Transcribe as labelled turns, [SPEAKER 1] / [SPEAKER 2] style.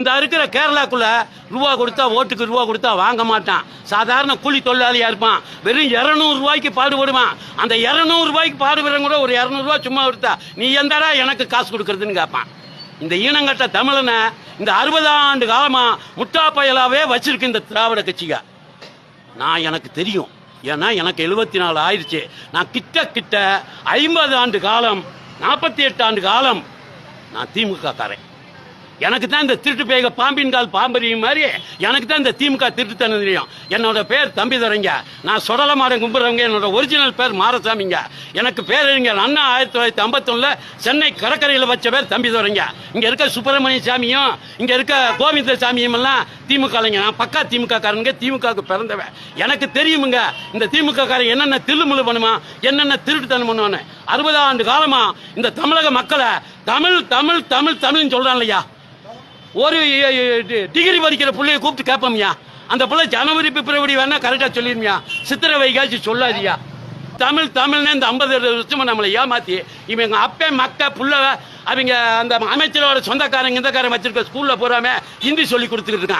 [SPEAKER 1] இந்த இருக்கிற கேரளாக்குள்ள ரூபா கொடுத்தா ஓட்டுக்கு ரூபா கொடுத்தா வாங்க மாட்டான். சாதாரண கூலி தொழிலாளியா இருப்பான். வெறும் இருநூறு ரூபாய்க்கு பாடுபடுவான். அந்த இருநூறு ரூபாய்க்கு பாடுபடுறவங்க கூட ஒரு இரநூறுவா சும்மா கொடுத்தா நீ எந்தடா எனக்கு காசு கொடுக்கறதுன்னு கேட்பான் இந்த ஈனங்கட்ட தமிழனை இந்த அறுபது ஆண்டு காலமா முட்டா பயலாவே வச்சிருக்கு இந்த திராவிட கட்சிக. நான் எனக்கு தெரியும். ஏன்னா எனக்கு எழுபத்தி நாலு ஆயிடுச்சு. நான் கிட்ட கிட்ட ஐம்பது ஆண்டு காலம் நாற்பத்தி எட்டு ஆண்டு காலம் நான் திமுக காரேன் எனக்கு தான் இந்த திருட்டு பேக பாம்பின் கால் பாம்பரியும் மாதிரி எனக்கு தான் இந்த திமுக திருட்டுத்தனம் தெரியும் என்னோட பேர் தம்பி தரங்க நான் சுடல மாடம் கும்பிட்றவங்க என்னோட ஒரிஜினல் பேர் மாரசாமிங்க. எனக்கு பேரறிஞர் அண்ணா ஆயிரத்தி தொள்ளாயிரத்தி ஐம்பத்தொன்னில் சென்னை கடற்கரையில் வச்ச பேர் தம்பி தரங்க இங்க இருக்க சுப்பிரமணிய சாமியும் இங்க இருக்க கோவிந்த சாமியும் எல்லாம் திமுக நான் பக்கா திமுக காரனுங்க திமுகவுக்கு பிறந்தவன் எனக்கு தெரியுமுங்க இந்த திமுக காரன் என்னென்ன தில்லுமுழு பண்ணுவான் என்னென்ன திருட்டுத்தனம் பண்ணுவான்னு. அறுபது ஆண்டு காலமா இந்த தமிழக மக்களை தமிழ் தமிழ் தமிழ் தமிழ்னு சொல்றான் இல்லையா? ஒரு டி- டிகிரி படிக்கிற பிள்ளைய கூப்பிட்டு கேட்போம்யா அந்த பிள்ளை ஜனவரி பிப்ரவரி வேணா கரெக்டாக சொல்லிருமியா. சித்திரை வைகாசி சொல்லாதியா. தமிழ் தமிழ்னு இந்த ஐம்பது வருஷமா நம்மளை ஏமாத்தி இவங்க அப்பே மக்க புள்ள அவங்க அந்த அமைச்சரோட சொந்தக்காரங்க இந்தக்காரங்க வச்சிருக்க ஸ்கூல்ல போறாம ஹிந்தி சொல்லி கொடுத்துக்கிட்டு இருக்கான்.